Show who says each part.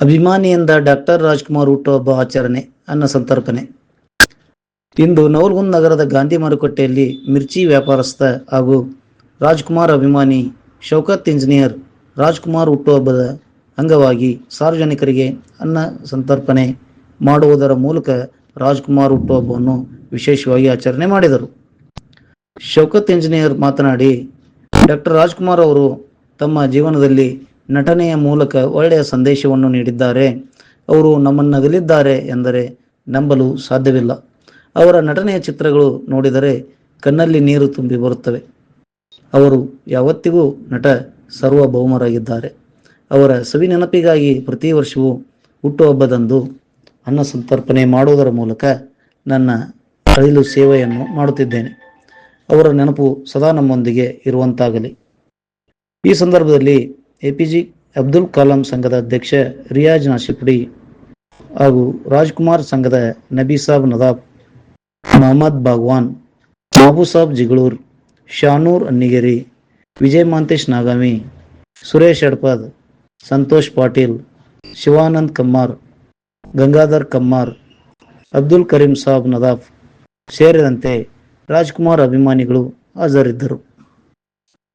Speaker 1: ಅಭಿಮಾನಿಯಿಂದ doctor Rajkumar ಹುಟ್ಟುಹಬ್ಬ ಆಚರಣೆ, ಅನ್ನ ಸಂತರ್ಪಣೆ. ಇಂದು ನವಲ್ಗುಂದ್ ನಗರದ ಗಾಂಧಿ ಮಾರುಕಟ್ಟೆಯಲ್ಲಿ ಮಿರ್ಚಿ ವ್ಯಾಪಾರಸ್ಥ ಹಾಗೂ ರಾಜ್ಕುಮಾರ್ ಅಭಿಮಾನಿ ಶೌಕತ್ ಇಂಜಿನಿಯರ್ ರಾಜ್ಕುಮಾರ್ ಹುಟ್ಟುಹಬ್ಬದ ಅಂಗವಾಗಿ ಸಾರ್ವಜನಿಕರಿಗೆ ಅನ್ನ ಸಂತರ್ಪಣೆ ಮಾಡುವುದರ ಮೂಲಕ ರಾಜ್ಕುಮಾರ್ ಹುಟ್ಟುಹಬ್ಬವನ್ನು ವಿಶೇಷವಾಗಿ ಆಚರಣೆ ಮಾಡಿದರು. ಶೌಕತ್ ಇಂಜಿನಿಯರ್ ಮಾತನಾಡಿ, ಡಾಕ್ಟರ್ ರಾಜ್ಕುಮಾರ್ ಅವರು ತಮ್ಮ ಜೀವನದಲ್ಲಿ ನಟನೆಯ ಮೂಲಕ ಒಳ್ಳೆಯ ಸಂದೇಶವನ್ನು ನೀಡಿದ್ದಾರೆ. ಅವರು ನಮ್ಮನ್ನಗಲಿದ್ದಾರೆ ಎಂದರೆ ನಂಬಲು ಸಾಧ್ಯವಿಲ್ಲ. ಅವರ ನಟನೆಯ ಚಿತ್ರಗಳು ನೋಡಿದರೆ ಕಣ್ಣಲ್ಲಿ ನೀರು ತುಂಬಿ ಬರುತ್ತವೆ. ಅವರು ಯಾವತ್ತಿಗೂ ನಟ ಸರ್ವಭೌಮರಾಗಿದ್ದಾರೆ. ಅವರ ಸವಿ ನೆನಪಿಗಾಗಿ ಪ್ರತಿ ವರ್ಷವೂ ಹುಟ್ಟುಹಬ್ಬದಂದು ಅನ್ನ ಸಂತರ್ಪಣೆ ಮಾಡುವುದರ ಮೂಲಕ ನನ್ನ ಅಳಿಲು ಸೇವೆಯನ್ನು ಮಾಡುತ್ತಿದ್ದೇನೆ. ಅವರ ನೆನಪು ಸದಾ ನಮ್ಮೊಂದಿಗೆ ಇರುವಂತಾಗಲಿ. ಈ ಸಂದರ್ಭದಲ್ಲಿ A P J Abdul Kalam ಸಂಘದ ಅಧ್ಯಕ್ಷ ರಿಯಾಜ್ ನಾಶಿಪುಡಿ ಹಾಗೂ ರಾಜ್ಕುಮಾರ್ ಸಂಘದ ನಬೀಸಾಬ್ ನದಾಬ್, ಮೊಹಮ್ಮದ್ ಬಾಗ್ವಾನ್ ಸಾಬ್ ಜಿಗಳೂರ್, ಶಾನೂರ್ ಅನ್ನಿಗೇರಿ, ವಿಜಯ್ ಮಾಂತೇಶ್ ನಾಗಾಮಿ, ಸುರೇಶ್ ಅಡ್ಪದ್ ಸಂತೋಷ್ ಪಾಟೀಲ್, ಶಿವಾನಂದ್ ಕಮ್ಮಾರ್, ಗಂಗಾಧರ್ ಕಮ್ಮಾರ್, ಅಬ್ದುಲ್ ಕರೀಂ ಸಾಬ್ ನದಾಫ್ ಸೇರಿದಂತೆ ರಾಜ್ಕುಮಾರ್ ಅಭಿಮಾನಿಗಳು ಹಾಜರಿದ್ದರು.